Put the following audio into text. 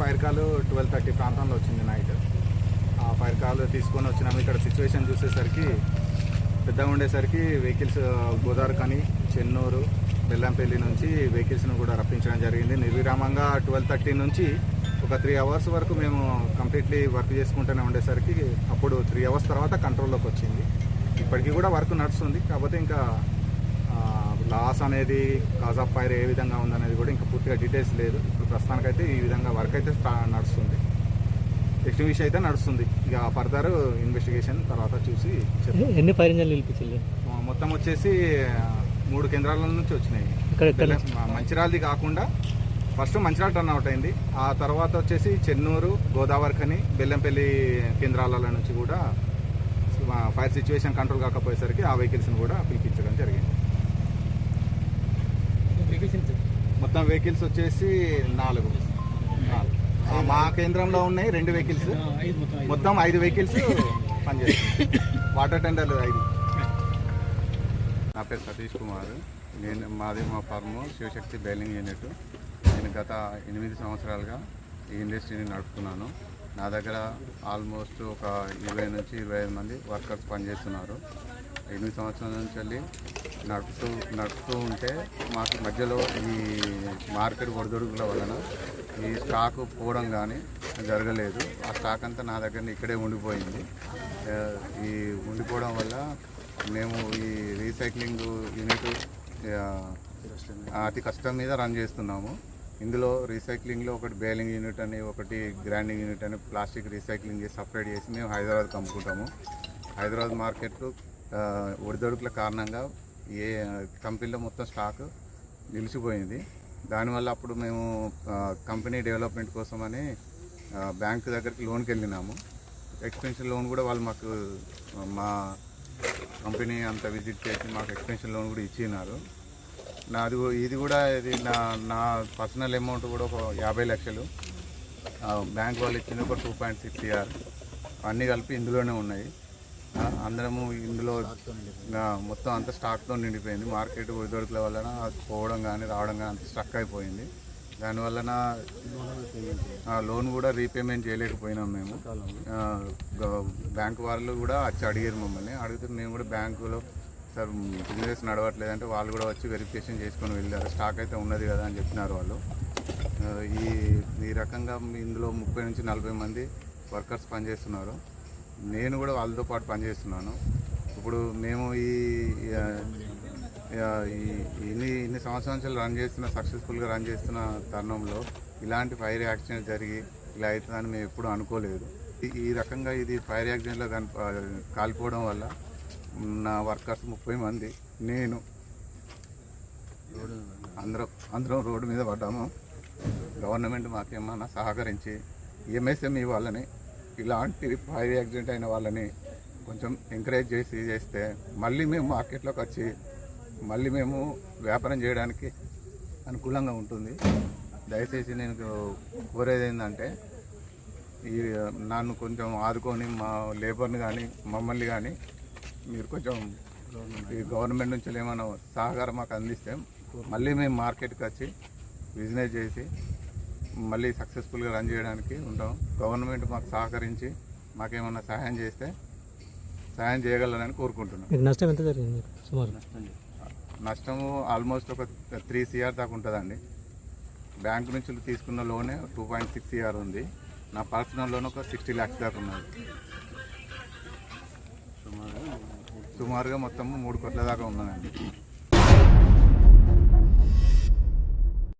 Fire call twelve thirty ప్రాంతంలో వచ్చింది night ఆ ఫైర్ కాల్ తీసుకొని వచ్చినాము. ఇక్కడ సిచ్యువేషన్ చూసేసరికి పెద్దగా ఉండేసరికి వెహికల్స్ గోదావరి కని చెన్నూరు బెల్లంపల్లి నుంచి వెహికల్స్ను కూడా రప్పించడం జరిగింది. నిర్విరామంగా ట్వెల్వ్ థర్టీ నుంచి ఒక త్రీ అవర్స్ వరకు మేము కంప్లీట్లీ వర్క్ చేసుకుంటూనే ఉండేసరికి అప్పుడు త్రీ అవర్స్ తర్వాత కంట్రోల్లోకి వచ్చింది. ఇప్పటికీ కూడా వర్క్ నడుస్తుంది. కాకపోతే ఇంకా లాస్ అనేది కాజ్ ఆఫ్ ఫైర్ ఏ విధంగా ఉందనేది కూడా ఇంకా పూర్తిగా డీటెయిల్స్ లేదు. ఇప్పుడు ప్రస్తుతానికైతే ఈ విధంగా వర్క్ అయితే నడుస్తుంది. ఎస్టింగ్విష్ అయితే నడుస్తుంది. ఇక ఫర్దర్ ఇన్వెస్టిగేషన్ తర్వాత చూసి ఎన్ని ఫైర్ ఇంజన్లు మొత్తం వచ్చేసి మూడు కేంద్రాల నుంచి వచ్చినాయి. ఇక్కడ ఎక్కడ? బెల్లం- మా మంచిర్యాలది కాకుండా ఫస్ట్ మంచిర్యాల టర్న్ అవుట్ అయింది. ఆ తర్వాత వచ్చేసి చెన్నూరు గోదావరి ఖని బెల్లంపల్లి కేంద్రాల నుంచి కూడా ఫైర్ సిచ్యువేషన్ కంట్రోల్ కాకపోయేసరికి ఆ వెహికల్స్ని కూడా పిలిపించడం జరిగింది. మొత్తం వెహికల్స్ వచ్చేసి నాలుగు. మా కేంద్రంలో ఉన్నాయి రెండు వెహికల్స్. మొత్తం ఐదు. వెహికల్స్ పనిచేస్తాయి వాటర్ టెండర్లు ఐదు. నా పేరు సతీష్ కుమార్. నేను మాది మా ఫార్మ్ శివశక్తి బైలింగ్ యూనిట్. నేను గత ఎనిమిది సంవత్సరాలుగా ఈ ఇండస్ట్రీని నడుపుతున్నాను. నా దగ్గర ఆల్మోస్ట్ ఒక ఇరవై నుంచి ఇరవై ఐదు మంది వర్కర్స్ పనిచేస్తున్నారు. ఎనిమిది సంవత్సరాల నుంచి వెళ్ళి నడుపుతూ నడుపుతూ ఉంటే మాకు మధ్యలో ఈ మార్కెట్ ఒడిదొడుగుల వలన ఈ స్టాక్ పోవడం కానీ జరగలేదు. ఆ స్టాక్ అంతా నా దగ్గర ఇక్కడే ఉండిపోయింది. ఈ ఉండిపోవడం వల్ల మేము ఈ రీసైక్లింగ్ యూనిట్ అతి కష్టం మీద రన్ చేస్తున్నాము. ఇందులో రీసైక్లింగ్లో ఒకటి బేలింగ్ యూనిట్ అని ఒకటి గ్రైండింగ్ యూనిట్ అని ప్లాస్టిక్ రీసైక్లింగ్ చేసి సపరేట్ చేసి మేము హైదరాబాద్కి అమ్ముకుంటాము. హైదరాబాద్ మార్కెట్ ఒడిదొడుకుల కారణంగా ఏ కంపెనీలో మొత్తం స్టాక్ నిలిచిపోయింది. దానివల్ల అప్పుడు మేము కంపెనీ డెవలప్మెంట్ కోసమని బ్యాంకు బ్యాంక్ దగ్గరికి లోన్కి వెళ్ళినాము. ఎక్స్పెన్షన్ లోన్ కూడా వాళ్ళు మాకు మా కంపెనీ అంతా విజిట్ చేసి మాకు ఎక్స్పెన్షన్ లోన్ కూడా ఇచ్చినారు. నాది ఇది కూడా ఇది నా నా పర్సనల్ అమౌంట్ కూడా ఒక యాభై లక్షలు. బ్యాంక్ వాళ్ళు ఇచ్చింది ఒక టూ పాయింట్ సిక్స్ ఇయర్. అన్నీ కలిపి ఇందులోనే ఉన్నాయి. అందరము ఇందులో మొత్తం అంతా స్టాక్తో నిండిపోయింది. మార్కెట్ ఒడిదొడుకుల వలన పోవడం కానీ రావడం కానీ అంత స్ట్రక్ అయిపోయింది. దానివలన లోన్ కూడా రీపేమెంట్ చేయలేకపోయినాం మేము. బ్యాంకు బ్యాంక్ వాళ్ళు కూడా వచ్చి అడిగారు మమ్మల్ని. అడిగితే మేము కూడా బ్యాంకులో సార్ బిజినెస్ నడవట్లేదంటే వాళ్ళు కూడా వచ్చి వెరిఫికేషన్ చేసుకొని వెళ్ళారు. స్టాక్ అయితే ఉన్నది కదా అని చెప్పినారు వాళ్ళు. ఈ ఈ రకంగా ఇందులో ముప్పై నుంచి నలభై మంది వర్కర్స్ పనిచేస్తున్నారు. నేను కూడా వాళ్ళతో పాటు పనిచేస్తున్నాను ఇప్పుడు మేము ఈ ఇన్ని ఇన్ని సంవత్సరాల నుంచి రన్ చేస్తున్న సక్సెస్ఫుల్గా రన్ చేస్తున్న తరుణంలో ఇలాంటి ఫైర్ యాక్సిడెంట్ జరిగి ఇలా అవుతుందని మేము ఎప్పుడూ అనుకోలేదు. ఈ- ఈ రకంగా ఇది ఫైర్ యాక్సిడెంట్లో కన్ కాలిపోవడం వల్ల నా వర్కర్స్ ముప్పై మంది నేను అందరం అందరం రోడ్డు మీద పడ్డాము. గవర్నమెంట్ మాకేమన్నా సహకరించి ఎంఎస్ఎంఈ వాళ్ళని ఇలాంటి ఫైర్ యాక్సిడెంట్ అయిన వాళ్ళని కొంచెం ఎంకరేజ్ చేసి చేస్తే మళ్ళీ మేము మార్కెట్లోకి వచ్చి మళ్ళీ మేము వ్యాపారం చేయడానికి అనుకూలంగా ఉంటుంది. దయచేసి నేను కోరేది ఏంటంటే ఈ నన్ను కొంచెం ఆదుకొని మా లేబర్ని కానీ మమ్మల్ని కానీ మీరు కొంచెం ఈ గవర్నమెంట్ నుంచి ఏమైనా సహకారం మాకు అందిస్తే మళ్ళీ మేము మార్కెట్కి వచ్చి బిజినెస్ చేసి మళ్ళీ సక్సెస్ఫుల్గా రన్ చేయడానికి ఉంటాం. గవర్నమెంట్ మాకు సహకరించి మాకేమన్నా సహాయం చేస్తే సహాయం చేయగలరని కోరుకుంటున్నాం. మీకు నష్టం ఎంత జరిగింది సుమారు? నష్టము ఆల్మోస్ట్ ఒక త్రీ సిఆర్ దాకా ఉంటుందండి. బ్యాంక్ నుంచి తీసుకున్న లోనే టూ పాయింట్ సిక్స్ సిఆర్ ఉంది. నా పర్సనల్ లోన్ ఒక సిక్స్టీ ల్యాక్స్ దాకా ఉన్నది. సుమారుగా మొత్తము మూడు కోట్ల దాకా ఉన్నదండి